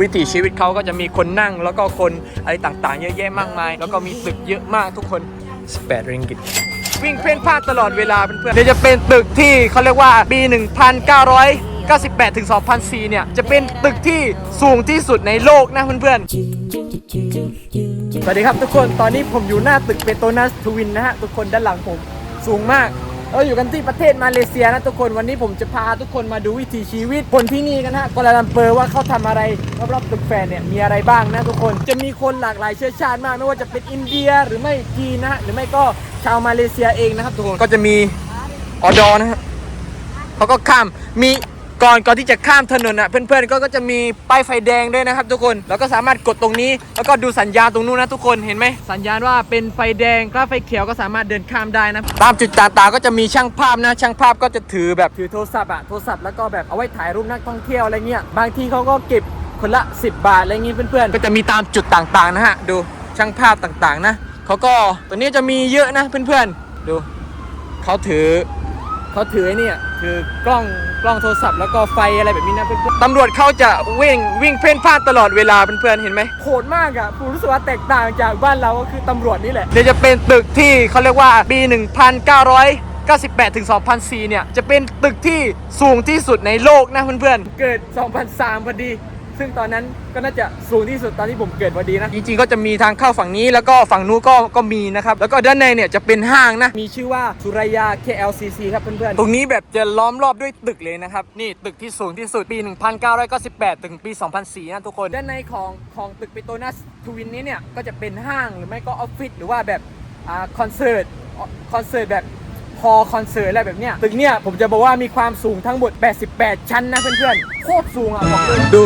วิถีชีวิตเขาก็จะมีคนนั่ง แล้วก็คนอะไรต่างๆ เยอะแยะมากมาย แล้วก็มีตึกเยอะมากทุกคน 18ริงกิตวิ่งเพ่นพ่านตลอดเวลาเพื่อนๆเดี๋ยวจะเป็นตึกที่เขาเรียกว่าปี 1998ถึง2004 เนี่ย จะเป็นตึกที่สูงที่สุดในโลกนะเพื่อนๆสวัสดีครับทุกคนตอนนี้ผมอยู่หน้าตึกเปโตนัสทวินนะฮะทุกคนด้านหลังผมสูงมาก เราอยู่กันที่ประเทศมาเลเซียนะทุกคนวันนี้ผมจะพาทุกคนมาดูวิถีชีวิต คนที่นี่กันฮะกัวลาลัมเปอร์ว่าเขาทำอะไรรอบๆตึกแฟนเนี่ยมีอะไรบ้างนะทุกคนจะมีคนหลากหลายเชื้อชาติมาก ไม่ว่าจะเป็นอินเดียหรือไม่จีนนะฮะหรือไม่ก็ชาวมาเลเซียเองนะครับทุกคนก็จะมีออดอนะฮะเขาก็ข้ามมี ก่อนก่อนที่จะข้ามถนนอะเพื่อนๆก็ก็จะมีป้ายไฟแดงด้วยนะครับ ทุกคนแล้วก็สามารถกดตรงนี้ แล้วก็ดูสัญญาณตรงนู้นนะทุกคนเห็นไหมสัญญาณว่าเป็นไฟแดงกราไฟเขียวก็สามารถเดินข้ามได้นะตามจุดต่างๆก็จะมีช่างภาพนะช่างภาพก็จะถือแบบถือโทรศัพท์อะโทรศัพท์แล้วก็แบบเอาไว้ถ่ายรูปนักท่องเที่ยวอะไรเงี้ยบางทีเขาก็เก็บคนละ 10 บาทอะไรเงี้ยเพื่อนๆก็จะมีตามจุดต่างๆนะฮะดูช่างภาพต่างๆนะเขาก็ตัวนี้จะมีเยอะนะเพื่อนๆดูเขาถือ เขาถือไอ้เนี่ยคือกล้องกล้องโทรศัพท์แล้วก็ไฟอะไรแบบนี้นะเพื่อนๆตำรวจเขาจะวิ่งวิ่งเพ่นพ่านตลอดเวลาเพื่อนๆเห็นไหมโหดมากอะผมรู้สึกว่าแตกต่างจากบ้านเราก็คือตำรวจนี่แหละเดี๋ยวจะเป็นตึกที่เขาเรียกว่าปี 1998ถึง2004เนี่ยจะเป็นตึกที่สูงที่สุดในโลกนะเพื่อนๆเกิด 2003พอดี ซึ่งตอนนั้นก็น่าจะสูงที่สุดตอนที่ผมเกิดพอดีนะ จริงๆก็จะมีทางเข้าฝั่งนี้แล้วก็ฝั่งนู้นก็ก็มีนะครับ แล้วก็ด้านในเนี่ยจะเป็นห้างนะ มีชื่อว่าสุรายา KLCC ครับเพื่อนๆ ตรงนี้แบบจะล้อมรอบด้วยตึกเลยนะครับ นี่ตึกที่สูงที่สุดปี 1998 ถึงปี 2004 นะทุกคน ด้านในของของตึกปิโตนัสทวินนี้เนี่ยก็จะเป็นห้างหรือไม่ก็ออฟฟิศหรือว่าแบบอ่าคอนเสิร์ตคอนเสิร์ตแบบพอคอนเสิร์ตอะไรแบบเนี้ยตึกเนี่ยผมจะบอกว่ามีความสูงทั้งหมด 88 ชั้นนะเพื่อนๆโคตรสูงอะบอกเลยดู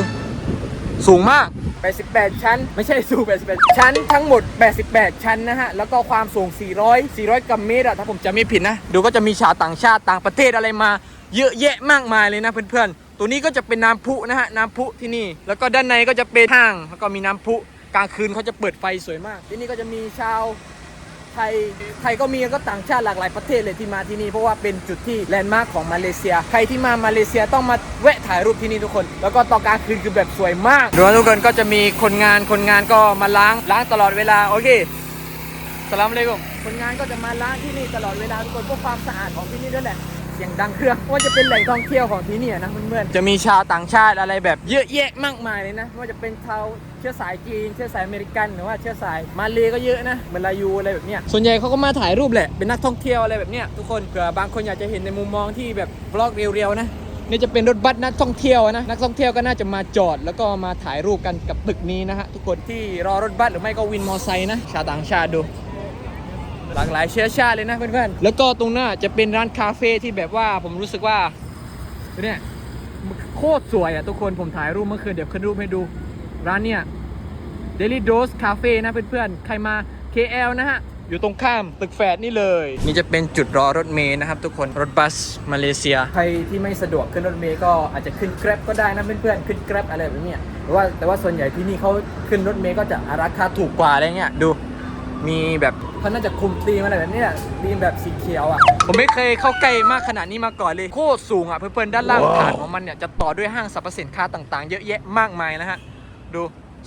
สูงมาก 88 ชั้น ไม่ใช่สูง 88 ชั้นทั้งหมด 88 ชั้นนะฮะ แล้วก็ความสูง 400 400กัมเมตรอะถ้าผมจะไม่ผิดนะ ดูก็จะมีชาวต่างชาติต่างประเทศอะไรมา เยอะแยะมากมายเลยนะเพื่อนๆ ตัวนี้ก็จะเป็นน้ำพุนะฮะ น้ำพุที่นี่ แล้วก็ด้านในก็จะเป็นห้าง แล้วก็มีน้ำพุกลางคืนเขาจะเปิดไฟสวยมาก ที่นี่ก็จะมีชาว ไทยไทยก็มีแล้วก็ต่างชาติหลากหลายประเทศเลยที่มาที่นี่เพราะว่าเป็นจุดที่แลนด์มาร์คของมาเลเซีย ใครที่มามาเลเซียต้องมาแวะถ่ายรูปที่นี่ทุกคน แล้วก็ตอนกลางคืนคือแบบสวยมากดูทุกคนก็จะมีคนงานคนงานก็มาล้างล้างตลอดเวลาโอเคสลามเลยกุมคนงานก็จะมาล้างที่นี่ตลอดเวลาทุกคนเพื่อความสะอาดของที่นี่ด้วยแหละ เสียงดังเครื่องว่าจะเป็นแหล่งท่องเที่ยวของที่นี่นะเพื่อนๆจะมีชาวต่างชาติอะไรแบบเยอะแยะมากมายเลยนะว่าจะเป็นชาวเชื้อสายจีนเชื้อสายอเมริกันหรือว่าเชื้อสายมาเลก็เยอะนะมาลายูอะไรแบบเนี้ยส่วนใหญ่เขาก็มาถ่ายรูปแหละเป็นนักท่องเที่ยวอะไรแบบเนี้ยทุกคนเผื่อบางคนอยากจะเห็นในมุมมองที่แบบบล็อกเรียวๆนะนี่จะเป็นรถบัสนักท่องเที่ยวนะนักท่องเที่ยวก็น่าจะมาจอด แล้วก็มาถ่ายรูปกันกับตึกนี้นะฮะทุกคนที่รอรถบัสหรือไม่ก็วินมอไซค์นะชาวต่างชาติดู หลากหลายเชื้อชาติเลยนะเพื่อนๆ แล้วก็ตรงหน้าจะเป็นร้านคาเฟ่ที่แบบว่าผมรู้สึกว่าเนี่ยโคตรสวยอะทุกคนผมถ่ายรูปเมื่อคืนเดี๋ยวขึ้นรูปให้ดู ร้านเนี่ย Daily Dose Cafe นะเพื่อนๆ ใครมา KL นะฮะ อยู่ตรงข้ามตึกแฝดนี่เลย นี่จะเป็นจุดรอรถเมย์นะครับทุกคนรถบัสมาเลเซีย ใครที่ไม่สะดวกขึ้นรถเมย์ก็อาจจะขึ้น Grab ก็ได้นะเพื่อนๆ ขึ้น Grab อะไรแบบเนี้ยแต่ว่าแต่ว่าส่วนใหญ่ที่นี่เขาขึ้นรถเมย์ก็จะราคาถูกกว่าอะไรเงี้ยดูมีแบบ เขาน่าจะคุมธีมอะไรแบบเนี้ยธีมแบบสีเขียวอะ ผมไม่เคยเข้าใกล้มากขนาดนี้มาก่อนเลย โคตรสูงอะเพื่อนๆด้านล่างฐานของมันเนี่ยจะต่อด้วยห้างสรรพสินค้าต่างๆ เยอะแยะมากมายนะฮะ ดู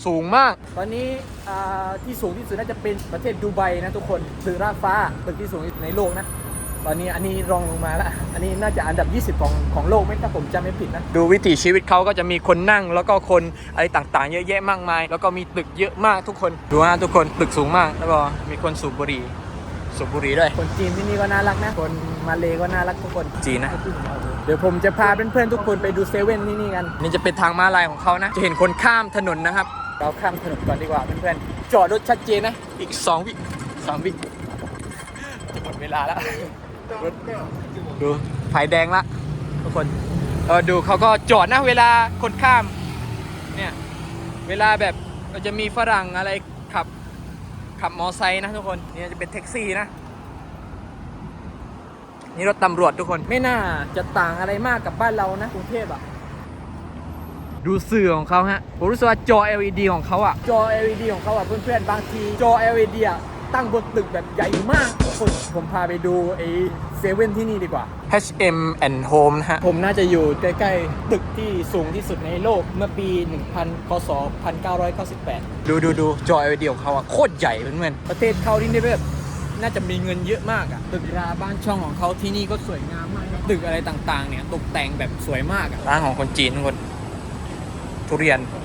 สูงมาก ตอนนี้อ่าที่สูงที่สุดน่าจะเป็นประเทศดูไบนะทุกคนตึกราฟ้าตึกที่สูงที่สุดในโลกนะ ตอนนี้อันนี้รองลงมาแล้วอันนี้น่าจะอันดับ 20 ของของโลกไหมถ้าผมจำไม่ผิดนะ ดูวิถีชีวิตเขาก็จะมีคนนั่ง แล้วก็คนอะไรต่างๆ เยอะแยะมากมาย แล้วก็มีตึกเยอะมากทุกคน ดูนะทุกคนตึกสูงมาก แล้วก็มีคนสูบบุหรี่สูบบุหรี่ด้วย คนจีนที่นี่ก็น่ารักนะ คนมาเลก็น่ารักทุกคน จีนนะ เดี๋ยวผมจะพาเพื่อนๆทุกคนไปดูเซเว่นที่นี่กัน นี่จะเป็นทางม้าลายของเขานะ จะเห็นคนข้ามถนนนะครับ เราข้ามถนนก่อนดีกว่าเพื่อนๆ จอดรถชัดเจนนะ อีก 2 วิสามวิจะหมดเวลาแล้วรถ ดูไฟแดงละทุกคนเออดูเขาก็จอดนะเวลาคนข้ามเนี่ยเวลาแบบก็จะมีฝรั่งอะไรขับขับมอไซค์นะทุกคนเนี่ยจะเป็นแท็กซี่นะนี่รถตำรวจทุกคนไม่น่าจะต่างอะไรมากกับบ้านเรานะกรุงเทพอะดูสื่อของเขาฮะผมรู้สึกว่าจอ LED ของเขาอะจอ LED ของเขาอะเพื่อนๆบางทีจอ LED อะ ตั้งบนตึกแบบใหญ่มากทุกคนผมพาไปดูไอ้เซเว่นที่นี่ดีกว่า H&M and Home นะฮะ ผมน่าจะอยู่ใกล้ๆ ตึกที่สูงที่สุดในโลกเมื่อปี 1000คศ1998 ดูดูดูจอ LED ของเขาอะโคตรใหญ่เพื่อนประเทศเขาที่นี่แบบน่าจะมีเงินเยอะมากอะตึกราบ้านช่องของเขาที่นี่ก็สวยงามมากนะตึกอะไรต่างๆ เนี่ยตกแต่งแบบสวยมากอะๆร้านของคนจีนทุกคนทุเรียนดู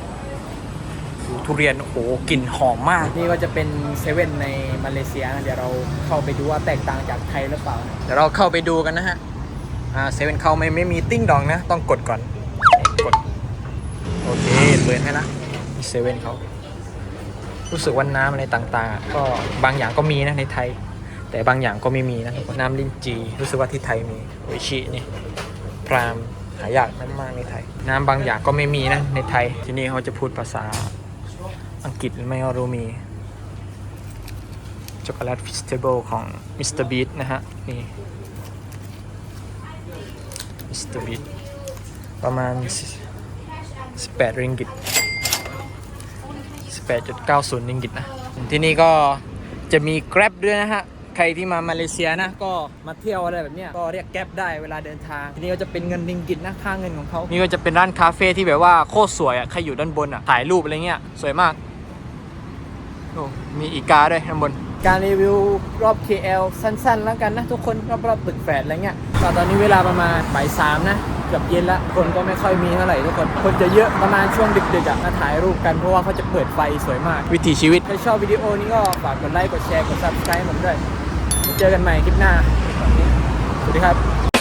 ทุเรียนโอ้โหกลิ่นหอมมาก นี่ก็จะเป็นเซเว่นในมาเลเซียนะเดี๋ยวเราเข้าไปดูว่าแตกต่างจากไทยหรือเปล่านะเดี๋ยวเราเข้าไปดูกันนะฮะอ่าเซเว่นเข้าไม่ไม่มีติ้งดองนะ ต้องกดก่อนกดโอเคเปิดให้ละเซเว่นเขารู้สึกว่าน้ำอะไรต่างๆอะก็บางอย่างก็มีนะในไทย แต่บางอย่างก็ไม่มีนะน้ำลิ้นจีรู้สึกว่าที่ไทยมีโออิชินี่พรามหายากมากๆในไทย น้ำบางอย่างก็ไม่มีนะในไทยที่นี่เขาจะพูดภาษา อังกฤษไม่รู้มี ช็อกโกแลตฟิสเทเบิลของมิสเตอร์บีนะฮะ นี่มิสเตอร์บีประมาณ 18 ริงกิต 18.90 ริงกิตนะ ที่นี่ก็จะมี Grab ด้วยนะฮะ ใครที่มามาเลเซียนะ ก็มาเที่ยวอะไรแบบนี้ก็เรียกแก๊บได้เวลาเดินทาง ทีนี้ก็จะเป็นเงินริงกิตนะ ค่าเงินของเขานี่ก็จะเป็นร้านคาเฟ่ที่แบบว่าโคตรสวยอะ ใครอยู่ด้านบนอะ ถ่ายรูปอะไรเงี้ย สวยมาก โอ้มีอีกาด้วยข้างบน การรีวิวรอบ KL สั้นๆ แล้วกันนะทุกคนรอบๆตึกแฝดอะไรเงี้ยก็ตอนนี้เวลาประมาณบ่ายสามนะเกือบเย็นละคนก็ไม่ค่อยมีเท่าไหร่ทุกคน คนจะเยอะประมาณช่วงดึกๆอะมาถ่ายรูปกันเพราะว่าเขาจะเปิดไฟสวยมาก วิถีชีวิต ถ้าชอบวิดีโอนี้ก็ฝากกดไลค์กดแชร์กด subscribe ให้ผมด้วยเจอกันใหม่คลิปหน้าสวัสดีครับ